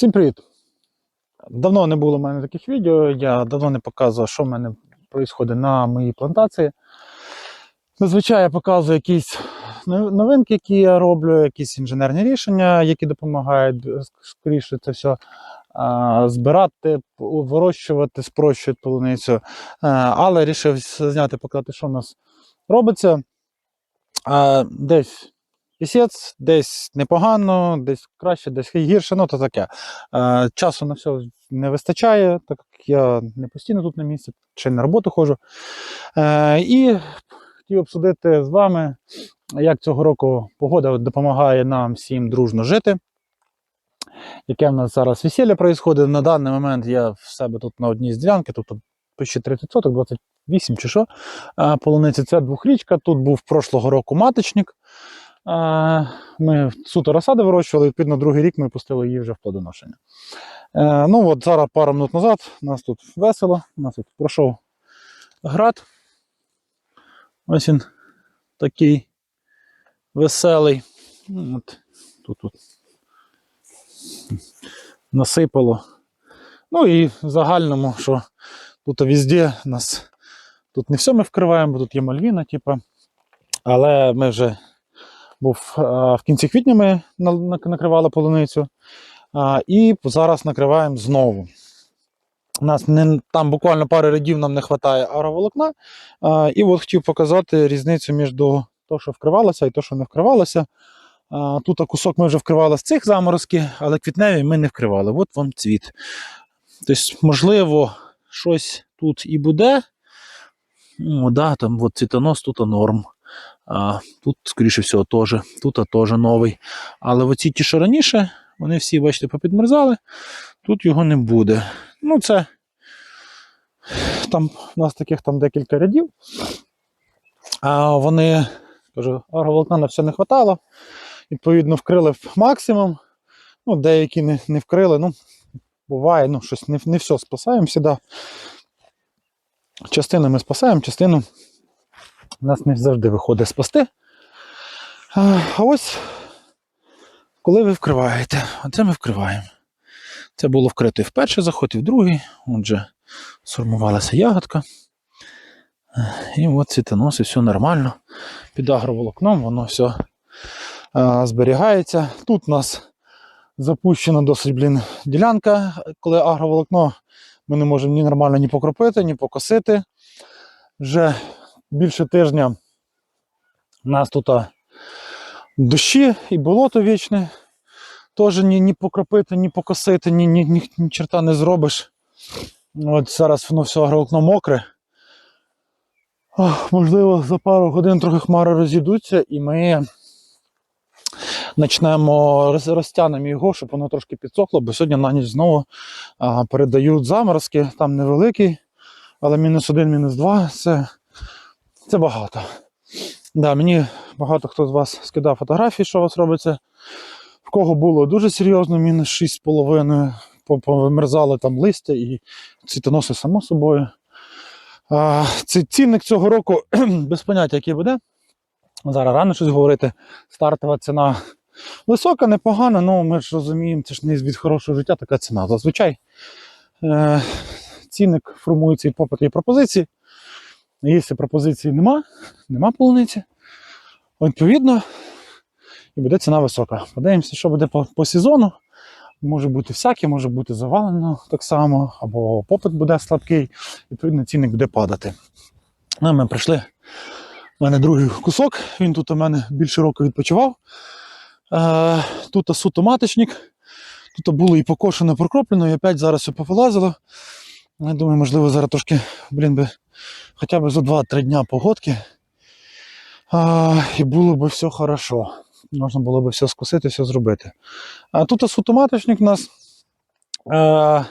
Всім привіт! Давно не було в мене таких відео, я давно не показував, що в мене відбувається на моїй плантації. Зазвичай я показую якісь новинки, які я роблю, якісь інженерні рішення, які допомагають скоріше це все збирати, вирощувати, спрощують полуницю. Але вирішив зняти, показати, що в нас робиться. Десь пісець, десь непогано, десь краще, десь гірше, ну то таке. Е, Часу на все не вистачає, так як я не постійно тут на місці, й на роботу ходжу. Е, І хотів обсудити з вами, як цього року погода допомагає нам всім дружно жити. Яке в нас зараз весілля відбувається. На даний момент я в себе тут на одній з ділянки, тут почти 30 соток, 28 чи що. е, Полуниці це двохрічка. Тут був прошлого року маточник. Ми суто розсади вирощували, відповідно, другий рік ми пустили її вже в плодоношення. Е, Ну от зараз пару минут назад у нас тут весело, у нас тут пройшов град. Ось він такий веселий. Ну, От, тут, тут насипало. Ну і в загальному, що тут везде нас тут не все ми вкриваємо, бо тут є мальвіна, типу. Але ми вже був е, в кінці квітня ми на- на- накривали полуницю. І зараз накриваємо знову. У нас не, там буквально пару рядів нам не вистачає агроволокна. А, і от хотів показати різницю між того, що вкривалося і того, що не вкривалося. Тут кусок ми вже вкривали з цих заморозків, але квітневі ми не вкривали. От вам цвіт. Тобто, можливо, щось тут і буде. О, да, там от цвітонос, тут норм. Тут, скоріше всього, теж. Тут теж новий. Але оці ті, що раніше, вони всі, бачите, попідмерзали. Тут його не буде. Ну, це там у нас таких там декілька рядів. А вони, кажу, агроволокна на все не вистачало. Відповідно, вкрили максимум. Ну, деякі не, не вкрили. Ну, буває, ну, щось не, не все спасаємо завжди. Частину ми спасаємо, частину у нас не завжди виходить спасти. А ось коли ви вкриваєте, оце ми вкриваємо. Це було вкрито і в перший заход, і в другий. Отже, сформувалася ягодка. І от цвітонос, і все нормально. Під агроволокном воно все зберігається. Тут у нас запущена досить блін, ділянка, коли агроволокно ми не можемо ні нормально ні покропити, ні покосити. Вже більше тижня у нас тут дощі і болото вічне. Теж ні, ні покропити, ні покосити, ні, ні, ні, ні черта не зробиш. От зараз воно все агроволокно мокре. Ох, можливо, за пару годин трохи хмари розійдуться, і ми почнемо роз- розтягнемо його, щоб воно трошки підсохло, бо сьогодні на ніч знову а, передають заморозки, там невеликий, але мінус один, мінус два це, це багато. Да, мені багато хто з вас скидав фотографії, що у вас робиться. В кого було дуже серйозно, мінус 6,5, по- повимерзали там листя і цвітоноси само собою. А, ці- цінник цього року без поняття, який буде. Зараз рано щось говорити. Стартова ціна висока, непогана, але ми ж розуміємо, це ж не від хорошого життя така ціна. Зазвичай е, цінник формується від попиту і пропозиції. Якщо пропозиції нема, нема полуниці, відповідно, і буде ціна висока. Подивимося, що буде по, по сезону. Може бути всяке, може бути завалено так само, або попит буде слабкий, відповідно, цінник буде падати. Ну, ми прийшли. У мене другий кусок, він тут у мене більше року відпочивав. Е, тут суто маточник. Тут було і покошено, прокроплено, і опять зараз все повилазило. Я думаю, можливо, зараз трошки, блін, би, хоча б за 2-3 дня погодки. А, і було б все хорошо. Можна було б все скосити, все зробити. А тут суто маточник у нас. Е,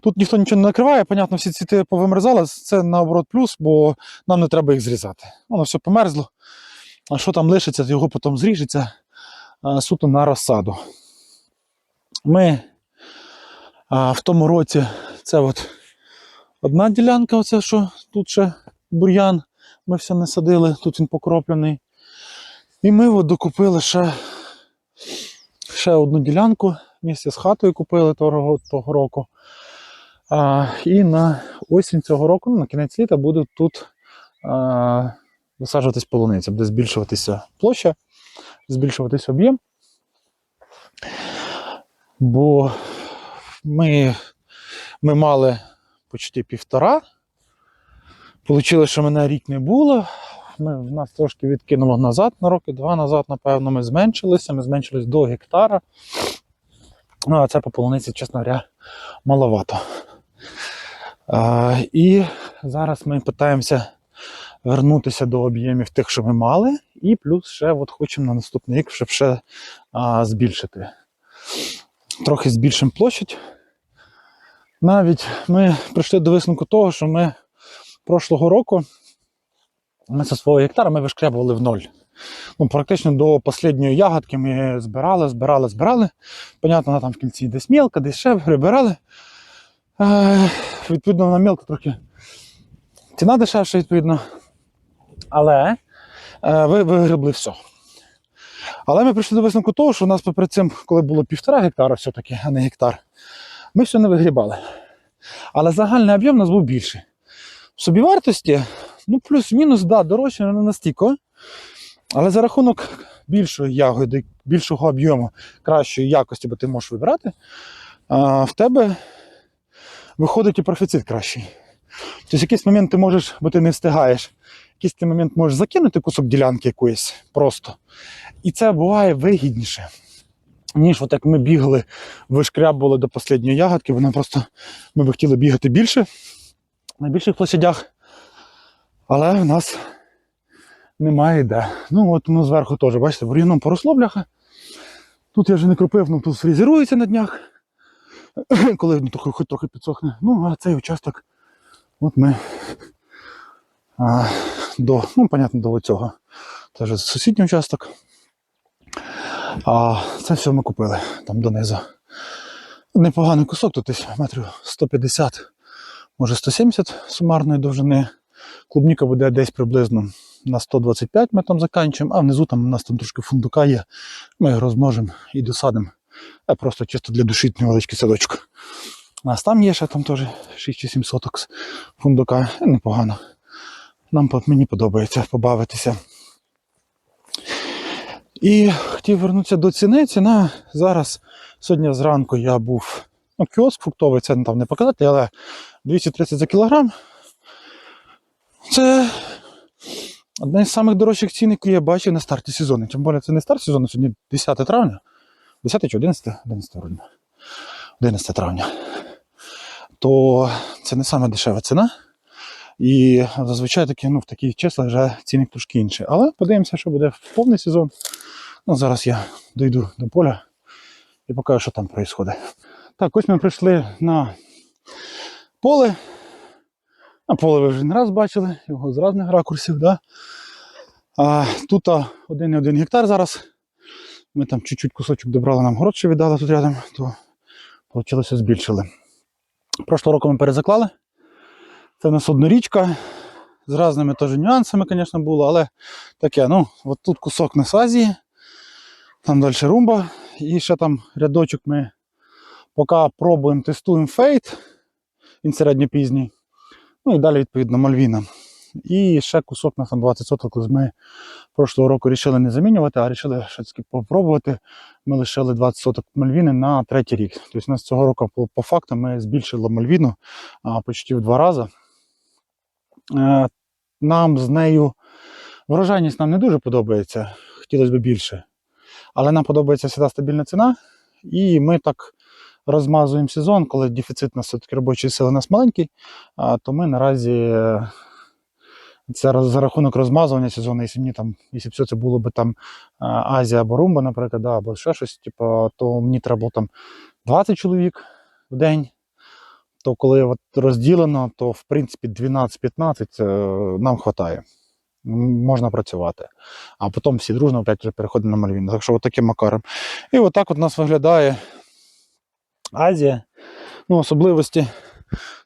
тут ніхто нічого не накриває, понятно, всі цвіти повимерзали. Це наоборот плюс, бо нам не треба їх зрізати. Воно все померзло. А що там лишиться, його потім зріжеться а, суто на розсаду. Ми а, в тому році це от одна ділянка, оце що тут ще бур'ян. Ми все не садили, тут він покроплений. І ми от докупили ще, ще одну ділянку місце з хатою купили того, того року. А, і на осінь цього року, ну, на кінець літа, буде тут а, висаджуватись полуниця, буде збільшуватися площа, збільшуватись об'єм. Бо ми, ми мали почти півтора. Получилось, що мене рік не було. Ми, нас трошки відкинуло назад, на роки два назад, напевно, ми зменшилися. Ми зменшились до гектара. Ну, а це по полуниці, чесно говоря, маловато. А, і зараз ми питаємося вернутися до об'ємів тих, що ми мали, і плюс ще от хочемо на наступний рік, щоб ще а, збільшити. Трохи збільшимо площадь. Навіть ми прийшли до висновку того, що ми прошлого року ми зі свого гектара ми вишкрябували в ноль. Ну, практично до останньої ягодки ми збирали, збирали, збирали. Понятно, вона там в кінці десь мілка, десь ще прибирали. Е, відповідно, на мілка трохи ціна дешевша, відповідно. Але е, ви вигребли все. Але ми прийшли до висновку того, що у нас попри цим, коли було півтора гектара, все-таки, а не гектар, ми все не вигрібали. Але загальний об'єм у нас був більший. В собівартості, ну, плюс-мінус, да, дорожче не настільки. Але за рахунок більшої ягоди, більшого об'єму, кращої якості, бо ти можеш вибирати, в тебе виходить і профіцит кращий. Тобто, в якийсь момент ти можеш, бо ти не встигаєш, в якийсь ти момент можеш закинути кусок ділянки якоїсь просто. І це буває вигідніше. Ніж от як ми бігали, вишкрябували до останньої ягодки, вона просто ми б хотіли бігати більше на більших площадях, але в нас немає де. Ну от воно зверху теж, бачите, бур'яном поросло бляха. Тут я вже не кропив, ну тут фрезерується на днях, коли ну, трохи, хоч трохи підсохне. Ну, а цей участок, от ми а, до, ну, понятно, до цього. Це вже сусідній участок. А це все ми купили там донизу. Непоганий кусок, тут десь метрів 150, може 170 сумарної довжини. Клубніка буде десь приблизно на 125 ми там заканчуємо, а внизу там у нас там трошки фундука є. Ми його розмножимо і досадимо. А просто чисто для душі невеличкий садочок. У нас там є ще там теж 6 чи 7 соток фундука. Непогано. Нам мені подобається побавитися. І хотів вернутися до ціни. Ціна зараз, сьогодні зранку я був ну, кіоск фруктовий, це там не показати, але 230 за кілограм. Це одне з самих дорожчих цін, які я бачив на старті сезону. Тим більше це не старт сезону, сьогодні 10 травня. 10 чи 11? 11 вроде. 11 травня. То це не саме дешева ціна. І зазвичай такі, ну, в таких числах вже цінник трошки інший. Але подивимося, що буде в повний сезон. Ну, зараз я дойду до поля і покажу, що там відбувається. Так, ось ми прийшли на поле. А поле ви вже не раз бачили, його з різних ракурсів. Да? А, тут а, 1,1 гектар зараз. Ми там чуть-чуть кусочок добрали, нам город ще віддали тут рядом, то вийшло збільшили. Прошлого року ми перезаклали. Це в нас однорічка. З різними теж нюансами, звісно, було, але таке, ну, от тут кусок на сазі, там далі румба, і ще там рядочок ми поки пробуємо, тестуємо фейт, він середньопізній. Ну і далі, відповідно, Мальвіна. І ще кусок на 20 соток ми прошлого року вирішили не замінювати, а вирішили щось попробувати. Ми лишили 20 соток Мальвіни на третій рік. Тобто у нас цього року по, по факту ми збільшили Мальвіну а, почти в два рази. Е, нам з нею врожайність нам не дуже подобається, хотілося б більше. Але нам подобається всегда стабільна ціна, і ми так розмазуємо сезон, коли дефіцит на все-таки робочої сили у нас маленький, то ми наразі е, це за рахунок розмазування сезону, якщо мені там, якщо б все це було б там Азія або Румба, наприклад, да, або ще щось, типу, то мені треба було там 20 чоловік в день. То коли от розділено, то в принципі 12-15 е, нам вистачає. Можна працювати. А потім всі дружно опять вже переходимо на Мальвіну. Так що от таким макаром. І отак от у нас виглядає Азія. Ну, особливості.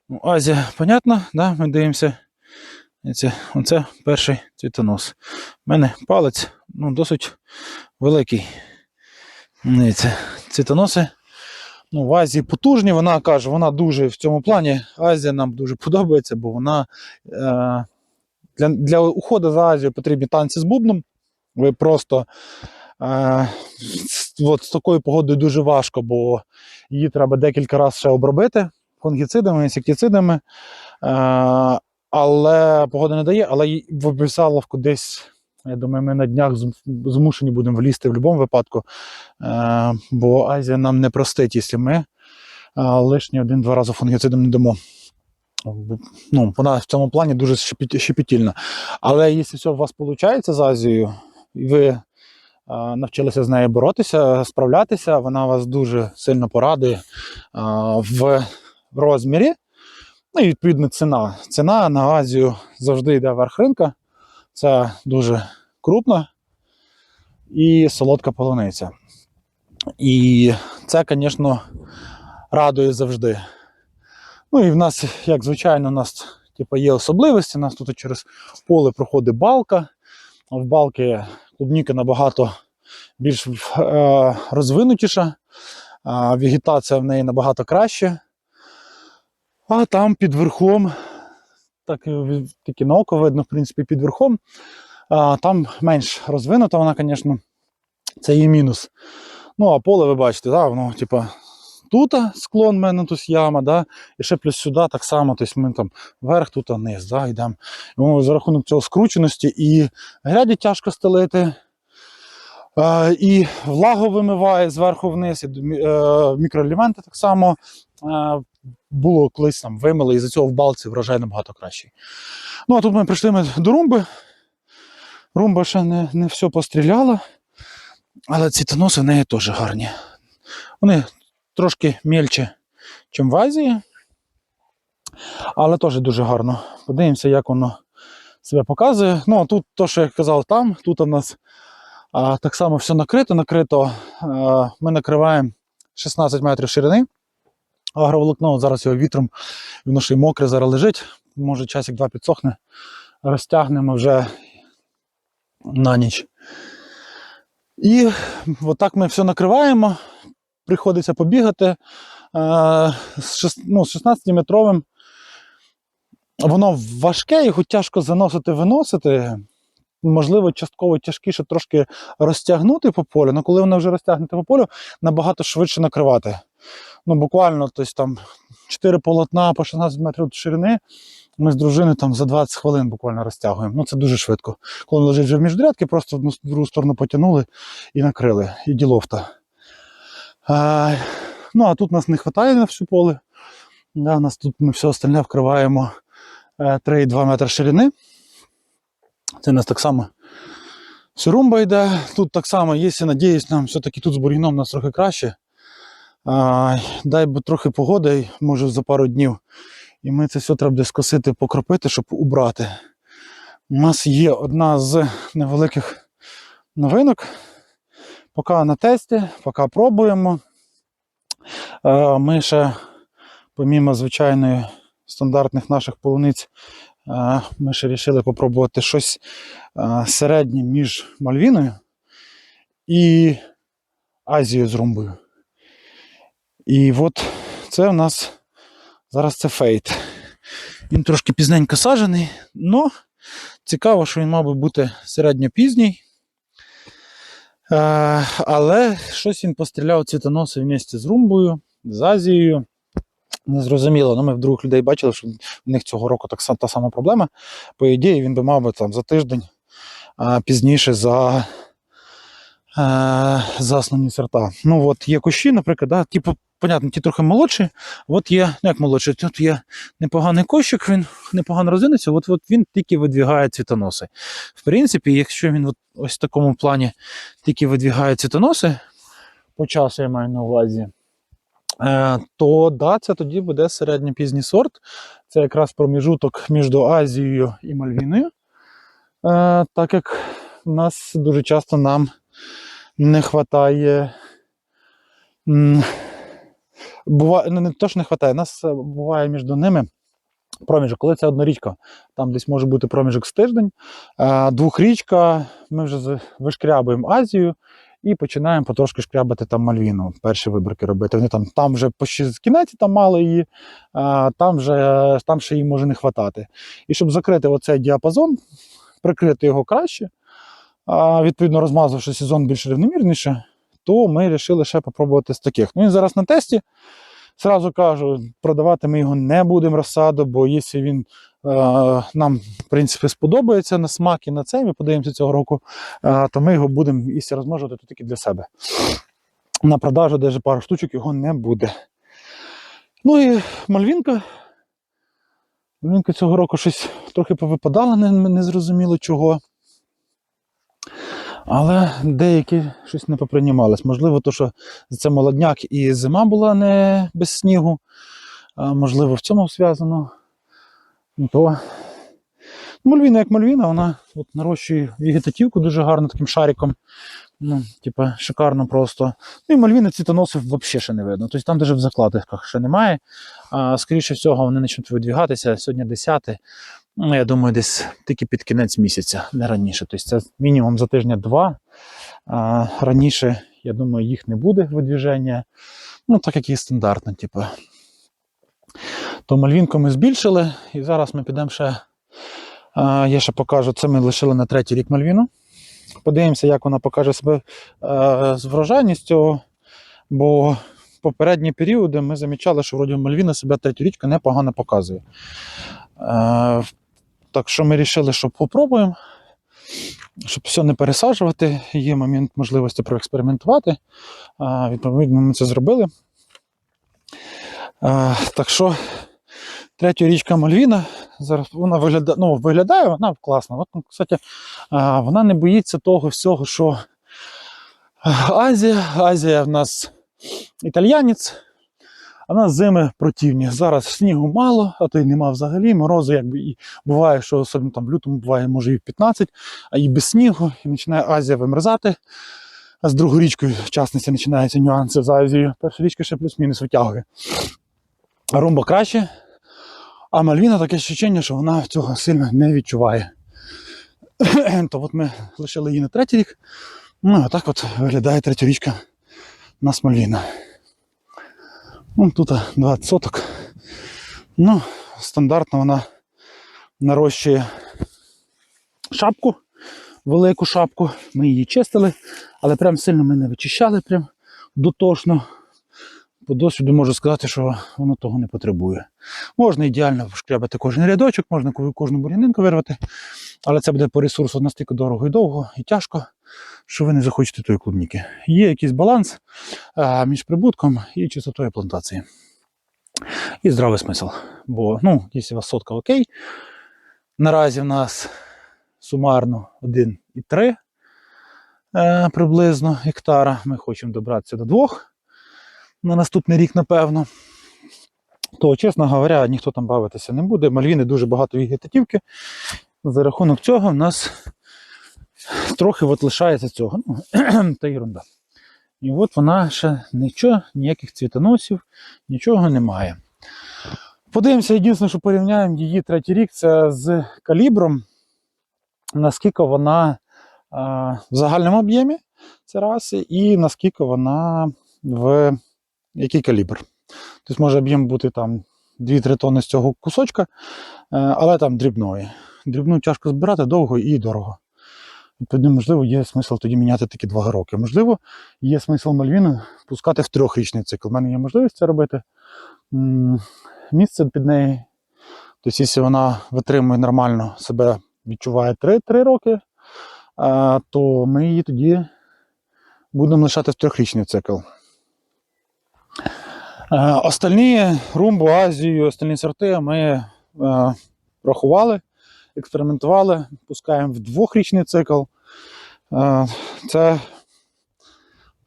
Ну, Азія, понятно, да? ми дивимося. Це, оце перший цвітонос. У мене палець ну, досить великий. Дивіться, цвітоноси ну, в Азії потужні. Вона каже, вона дуже в цьому плані. Азія нам дуже подобається, бо вона е, для, для уходу за Азію потрібні танці з бубном. Ви просто е, от, з такою погодою дуже важко, бо її треба декілька разів ще обробити фунгіцидами, інсектицидами. Е, але погода не дає, але й в обіцяловку десь. Я думаю, ми на днях змушені будемо влізти в будь-якому випадку, е, бо Азія нам не простить, якщо ми е, лишні один-два рази фунгіцидом не дамо. Ну, вона в цьому плані дуже щепетільна. Але якщо все у вас виходить з Азією, і ви е, навчилися з нею боротися, справлятися, вона вас дуже сильно порадує в розмірі. Ну і відповідно ціна. Ціна на Азію завжди йде верх ринка. Це дуже крупна і солодка полуниця. І це, звісно, радує завжди. Ну і в нас, як звичайно, у нас типу, є особливості. У нас тут через поле проходить балка. В балки клубніка набагато більш е, розвинутіша, вегетація в неї набагато краще. А там під верхом, так тільки на око видно, в принципі, під верхом. А, там менш розвинута вона, звісно, це її мінус. Ну, а поле ви бачите, да, воно, типа, тут склон в мене тут яма, да, і ще плюс сюди так само, тобто ми там вверх, тут вниз, да, йдемо. За рахунок цього скрученості і гряді тяжко стелити. Е, і влагу вимиває зверху вниз, і е, мікроелементи так само. Е, було колись там вимили, і за цього в балці врожай набагато кращий. Ну, а тут ми прийшли ми до румби. Румба ще не, не все постріляла, але ці тоноси в неї теж гарні. Вони трошки мельче, ніж в Азії, але теж дуже гарно. Подивимося, як воно себе показує. Ну, а тут, то, що я казав там, тут у нас а, так само все накрито. накрито. А, ми накриваємо 16 метрів ширини. Агроволокно, зараз його вітром, воно ще й мокре зараз лежить. Може часик два підсохне. Розтягнемо вже на ніч. І отак ми все накриваємо. Приходиться побігати е, з ну, з 16-метровим. Воно важке, його тяжко заносити, виносити. Можливо, частково тяжкіше трошки розтягнути по полю, але коли воно вже розтягнуте по полю, набагато швидше накривати. Ну, буквально тобто, там 4 полотна по 16 метрів ширини. Ми з дружиною там за 20 хвилин буквально розтягуємо. Ну це дуже швидко. Коли лежить вже в міжрядки, просто в другу сторону потягнули і накрили. І діловта. А, ну, а тут нас не вистачає на всю поле. Да, у нас тут ми все остальне вкриваємо е, 3,2 метри ширини. Це у нас так само сирумба йде. Тут так само, якщо надіюсь, нам все-таки тут з бур'яном у нас трохи краще. А, дай би трохи погоди, може за пару днів. І ми це все треба буде скосити, покропити, щоб убрати. У нас є одна з невеликих новинок. Поки на тесті, поки пробуємо. Е, Ми ще, помімо звичайної стандартних наших полуниць, ми ще вирішили попробувати щось середнє між Мальвіною і Азією з румбою. І от це у нас зараз це фейт. Він трошки пізненько саджений, але цікаво, що він мав би бути середньопізній. Але щось він постріляв цвітоноси в місті з румбою, з Азією. Незрозуміло. Ну, ми в других людей бачили, що в них цього року так, та сама проблема. По ідеї, він би мав би там за тиждень а, пізніше за, е, за основні сорта. Ну, от є кущі, наприклад, да, типу, понятно, ті трохи молодші. От є, ну як молодший, тут є непоганий кощик, він непогано розвинеться, от, от він тільки видвігає цвітоноси. В принципі, якщо він от ось в такому плані тільки видвігає цвітоноси, по часу я маю на увазі, то да, це тоді буде середньопізній сорт. Це якраз проміжуток між Азією і Мальвіною. Е, так як в нас дуже часто нам не вистачає. Буває, ну, не то, що не вистачає, нас е, буває між ними проміжок, коли це однорічка, там десь може бути проміжок з тиждень. Двохрічка, ми вже вишкрябуємо Азію І починаємо потрошки шкрябати там мальвіну, перші вибірки робити. Вони там, там вже по з кінець там мали її, а там, вже, там ще їй може не хватати. І щоб закрити оцей діапазон, прикрити його краще, а, відповідно розмазавши сезон більш рівномірніше, то ми вирішили ще попробувати з таких. Ну він зараз на тесті. Зразу кажу, продавати ми його не будемо розсаду, бо якщо він нам, в принципі, сподобається на смак і на цей, ми подивимося цього року, е, то ми його будемо якщо розмножувати тільки для себе. На продажу навіть пару штучок його не буде. Ну і мальвінка. Мальвінка цього року щось трохи повипадала, не, не зрозуміло чого. Але деякі щось не поприймались. Можливо, то, що це молодняк і зима була не без снігу. Можливо, в цьому зв'язано. Ну, То... Мальвіна як мальвіна, вона от, нарощує вегетативку дуже гарно таким шариком. Ну, типа, шикарно просто. Ну і мальвіни цвітоносів взагалі ще не видно. Тобто там навіть в закладках ще немає. А, скоріше всього, вони почнуть видвігатися. Сьогодні 10. Ну, я думаю, десь тільки під кінець місяця, не раніше. Тобто це мінімум за тижня-два. Раніше, я думаю, їх не буде видвіження. Ну, так як і стандартно, типу. То мальвінку ми збільшили, і зараз ми підемо ще. Я ще покажу, це ми лишили на третій рік мальвіну. Подивимося, як вона покаже себе е, з врожайністю. Бо попередні періоди ми замічали, що вроді Мальвіна себе третьорічка непогано показує. Е, так що ми вирішили, що попробуємо, щоб все не пересаджувати. Є момент можливості проекспериментувати. Е, відповідно, ми це зробили. Так що третя річка Мальвіна. Зараз вона виглядає, ну, виглядає вона класно. От, ну, кстати, вона не боїться того всього, що Азія. Азія в нас італьянець, а в нас зими противні. Зараз снігу мало, а то й нема взагалі. Морози, якби і буває, що особливо там в лютому буває, може і в 15, а і без снігу, і починає Азія вимерзати. А з другою річкою, в частності, починаються нюанси з Азією. Перша річка ще плюс-мінус витягує. А румба краще. А Мальвіна таке ощущення, що вона цього сильно не відчуває. То от ми лишили її на третій рік. Ну, а так от виглядає третя річка у нас Мальвіна. Ну, тут 20 соток. Ну, стандартно вона нарощує шапку, велику шапку. Ми її чистили, але прям сильно ми не вичищали, прям дотошно. По досвіду можу сказати, що воно того не потребує. Можна ідеально шкрябати кожен рядочок, можна кожну бур'янинку вирвати, але це буде по ресурсу настільки дорого і довго і тяжко, що ви не захочете тої клубніки. Є якийсь баланс між прибутком і чистотою плантації. І здравий смисл. Бо, ну, якщо у вас сотка окей, наразі в нас сумарно 1,3 е, приблизно гектара. Ми хочемо добратися до двох на наступний рік, напевно. То, чесно говоря, ніхто там бавитися не буде. Мальвіни дуже багато вегетативки. За рахунок цього в нас трохи от лишається цього. Ну, та ерунда. І от вона ще нічого, ніяких цвітоносів, нічого немає. Подивимося, єдине, що порівняємо її третій рік, це з калібром, наскільки вона а, в загальному об'ємі це раз, і наскільки вона в який калібр. Тобто може об'єм бути там 2-3 тонни з цього кусочка, е, але там дрібної. Дрібну тяжко збирати довго і дорого. Відповідно, можливо, є смисл тоді міняти такі два роки. Можливо, є смисл Мальвіну пускати в трьохрічний цикл. У мене є можливість це робити. Місце під неї. Тобто, якщо вона витримує нормально себе, відчуває 3, 3 роки, е, то ми її тоді будемо лишати в трьохрічний цикл. Е, Остальні румбу, Азію, остальні сорти ми е, рахували, експериментували, пускаємо в двохрічний цикл. Е, це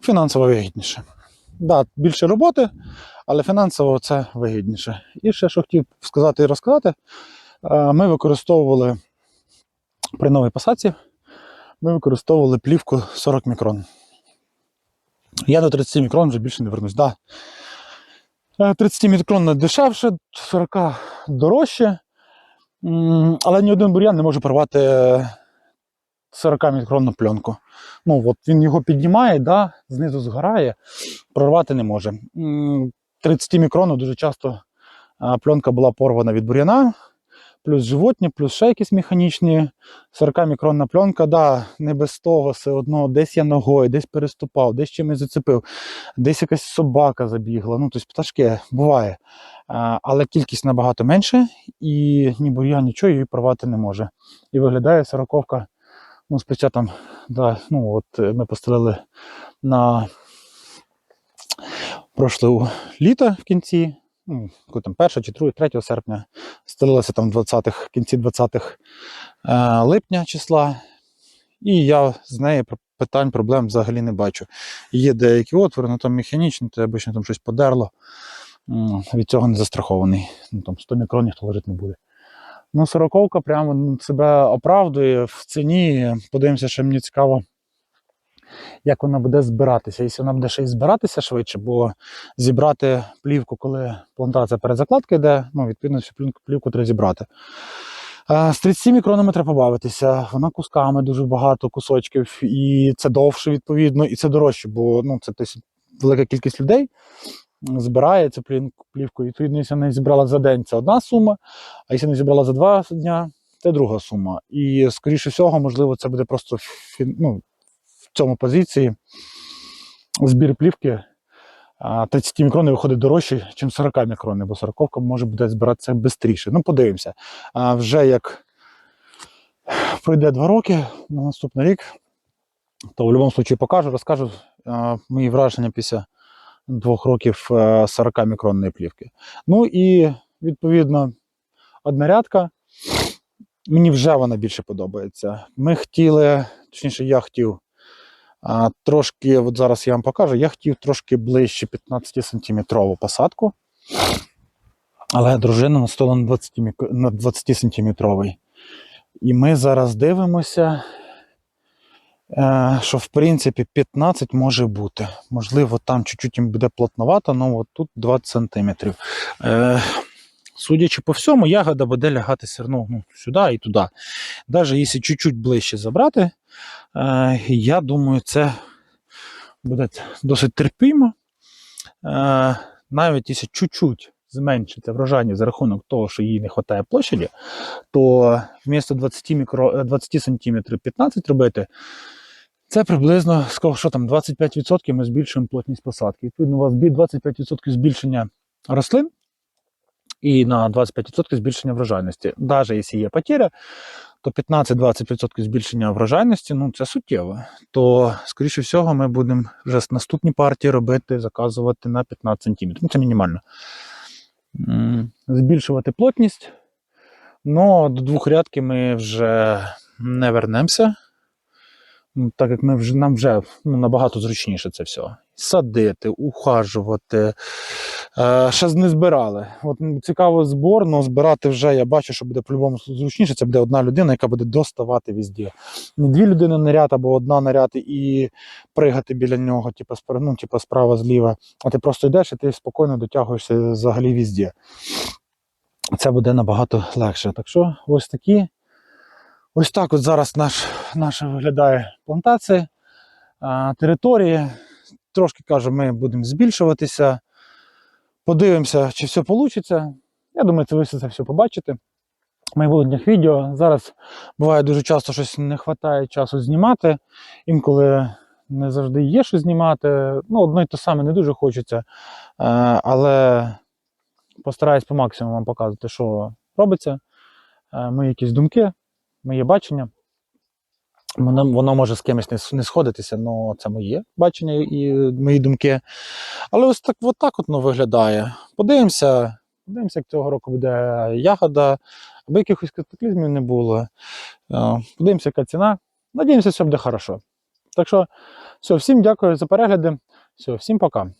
фінансово вигідніше. Да, більше роботи, але фінансово це вигідніше. І ще що хотів сказати і розказати, ми використовували при новій посадці, ми використовували плівку 40 мікрон. Я до 30 мікрон вже більше не вернусь. Да, Е, 30 мікрон дешевше, 40 дорожче. Але ні один бур'ян не може порвати 40-мікронну пленку. Ну, от він його піднімає, да, знизу згорає, прорвати не може. 30 мікронів дуже часто пленка була порвана від бур'яна, плюс животні, плюс ще якісь механічні. 40-мікронна пленка, да, не без того, все одно десь я ногою, десь переступав, десь чимось зацепив, десь якась собака забігла. Ну, тобто пташки буває. Але кількість набагато менше, і ні бур'ян, нічого її порвати не може. І виглядає сороковка. Ну, спочатку там, да, ну, от е, ми постелили на прошле літо в кінці, ну, коли там 1 чи 2, 3 серпня, стелилися там в 20-х, кінці 20-х е, липня числа. І я з неї питань, проблем взагалі не бачу. Є деякі отвори, ну там механічні, то обично там щось подерло. Від цього не застрахований. Ну, там 100 мікрон ніхто лежити не буде. Ну, сороковка прямо ну, себе оправдує в ціні. Подивимося, що мені цікаво, як вона буде збиратися. Якщо вона буде ще й збиратися швидше, бо зібрати плівку, коли плантація перезакладки йде, ну, відповідно, всю плівку, плівку треба зібрати. Е, З 37 мікронами треба побавитися. Вона кусками дуже багато кусочків, і це довше, відповідно, і це дорожче, бо ну, це тобто, велика кількість людей збирає цю плівку. Відповідно, якщо не зібрала за день, це одна сума, а якщо не зібрала за два дня, це друга сума. І, скоріше всього, можливо, це буде просто ну, в цьому позиції збір плівки. 30 мікрони виходить дорожче, ніж 40 мікрони, бо 40 може буде збиратися швидше. Ну, подивимося. А вже як пройде два роки на наступний рік, то в будь-якому випадку покажу, розкажу мої враження після двох років 40 мікронної плівки. Ну і відповідно однорядка. Мені вже вона більше подобається. Ми хотіли, точніше, я хотів а, трошки, от зараз я вам покажу, я хотів трошки ближче 15 сантиметрову посадку. Але дружина настояла на 20, мік- на 20 сантиметровий. І ми зараз дивимося, е, що в принципі 15 може бути. Можливо, там чуть-чуть їм буде плотновато, але от тут 20 сантиметрів. Судячи по всьому, ягода буде лягати одно ну, сюди і туди. Навіть якщо чуть-чуть ближче забрати, е, я думаю, це буде досить терпімо. Е, навіть якщо чуть-чуть зменшити врожайність за рахунок того, що їй не вистачає площаді, то вмісто 20, мікро, е, 20 см 15 робити, це приблизно що там 25% ми збільшуємо плотність посадки. Відповідно, у вас 25% збільшення рослин і на 25% збільшення врожайності. Навіть якщо є потеря, то 15-20% збільшення врожайності ну це суттєво. То, скоріше всього, ми будемо вже наступні партії робити, заказувати на 15 см. Ну, це мінімально. Збільшувати плотність. Ну, до двох рядки ми вже не вернемося. Так як ми вже, нам вже ну, набагато зручніше це все. Садити, ухажувати. Е, ще не збирали. От цікаво збор, але збирати вже я бачу, що буде по-любому зручніше. Це буде одна людина, яка буде доставати везде. Не дві людини на ряд або одна на ряд і пригати біля нього, типу, ну, типу справа зліва. А ти просто йдеш і ти спокійно дотягуєшся взагалі везде. Це буде набагато легше. Так що ось такі. Ось так от зараз наш, наша виглядає плантація. А, території. Трошки кажу, ми будемо збільшуватися. Подивимося, чи все вийде. Я думаю, це ви все це все побачите. Майбутніх відео. Зараз буває дуже часто щось не вистачає часу знімати. Інколи не завжди є що знімати. Ну, одно й те саме не дуже хочеться. Е, але постараюсь по максимуму вам показувати, що робиться. Е, мої якісь думки, моє бачення. Воно, воно може з кимось не, не сходитися, але це моє бачення і мої думки. Але ось так, от так воно виглядає. Подивимося, подивимося, як цього року буде ягода, аби якихось катаклізмів не було. Е, Подивимося, яка ціна. Надіємося, все буде хорошо. Так що, все, всім дякую за перегляди. Все, всім пока.